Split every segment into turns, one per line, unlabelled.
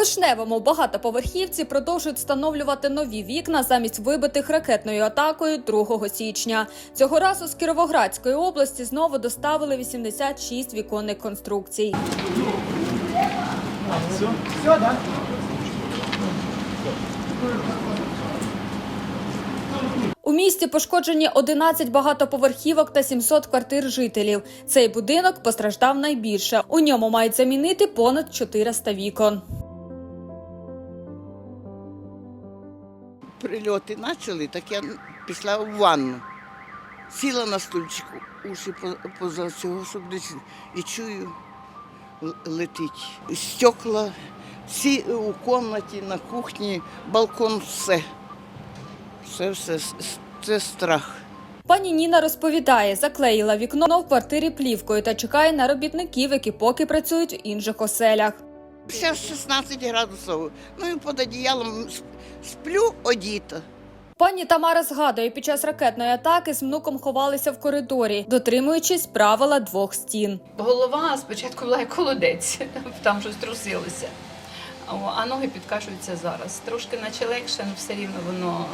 вишневому багатоповерхівці продовжують встановлювати нові вікна замість вибитих ракетною атакою 2 січня. Цього разу з Кіровоградської області знову доставили 86 віконних конструкцій. У місті пошкоджені 11 багатоповерхівок та 700 квартир жителів. Цей будинок постраждав найбільше. У ньому мають замінити понад 400 вікон.
Прильоти почали, так я пішла в ванну. Сіла на стульчику, уші поза цього, щоб і чую, летить. Стекла, всі у кімнаті, на кухні, балкон, все. Все, все, це страх.
Пані Ніна розповідає, заклеїла вікно в квартирі плівкою та чекає на робітників, які поки працюють в інших оселях.
Ще 16 градусів. Ну і під одіялом сплю одіта.
Пані Тамара згадує, під час ракетної атаки з внуком ховалися в коридорі, дотримуючись правила двох стін.
Голова спочатку була як холодець, там щось трусилося. А ноги підкашуються зараз. Трошки наче легше, але все рівно воно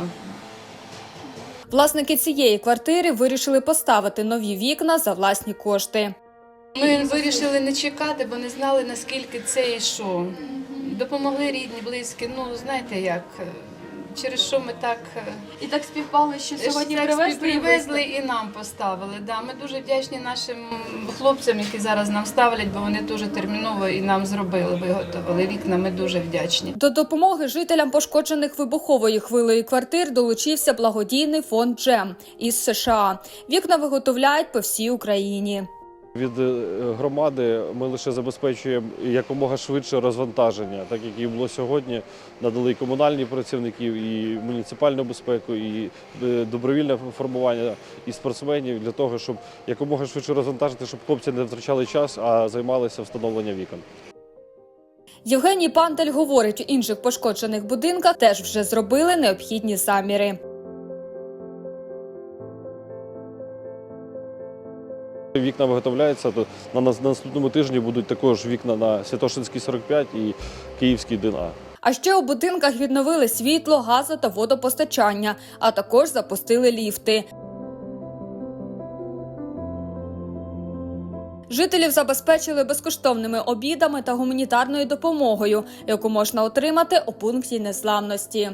Власники цієї квартири вирішили поставити нові вікна за власні кошти.
Ми вирішили не чекати, бо не знали, наскільки це і що. Допомогли рідні, близькі. Ну, знаєте як, е, через що ми так. е,
І так співпало, що сьогодні
так
привезли.
привезли і нам поставили. Да. Ми дуже вдячні нашим хлопцям, які зараз нам ставлять, бо вони дуже терміново і нам зробили, виготовили вікна. Ми дуже вдячні.
До допомоги жителям пошкоджених вибуховою хвилею квартир долучився благодійний фонд Джем із США. Вікна виготовляють по всій Україні.
Від е, громади ми лише забезпечуємо якомога швидше розвантаження, так як і було сьогодні. Надали і комунальні працівників, і муніципальну безпеку, і е, добровільне формування і спортсменів для того, щоб якомога швидше розвантажити, щоб хлопці не втрачали час, а займалися встановленням вікон.
Євгеній Пантель говорить, у інших пошкоджених будинках теж вже зробили необхідні заміри.
Вікна виготовляються, то на нас- на наступному тижні будуть також вікна на Святошинській 45 і Київський ДНА.
А ще у будинках відновили світло, газу та водопостачання, а також запустили ліфти. Жителів забезпечили безкоштовними обідами та гуманітарною допомогою, яку можна отримати у пункті незламності.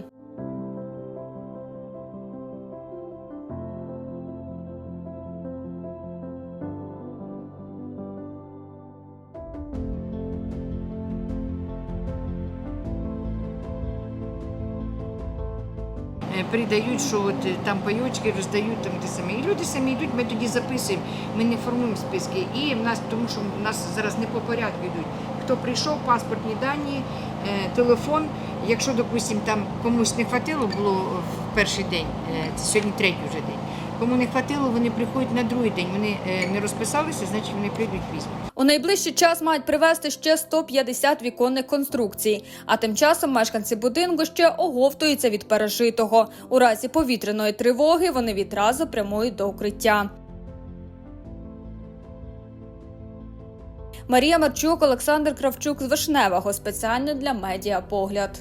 Передають, що от е, там пайочки роздають там де самі. І люди самі йдуть, ми тоді записуємо, ми не формуємо списки. І в нас, тому що в нас зараз не по порядку йдуть. Хто прийшов, паспортні дані, е, телефон. Якщо, допустимо, там комусь не хватило, було в перший день, е, це сьогодні третій вже день. Кому не хватило, вони приходять на другий день. Вони е, не розписалися, значить вони прийдуть пізно.
У найближчий час мають привезти ще 150 віконних конструкцій. А тим часом мешканці будинку ще оговтуються від пережитого. У разі повітряної тривоги вони відразу прямують до укриття. Марія Марчук, Олександр Кравчук з Вишневого спеціально для медіа погляд.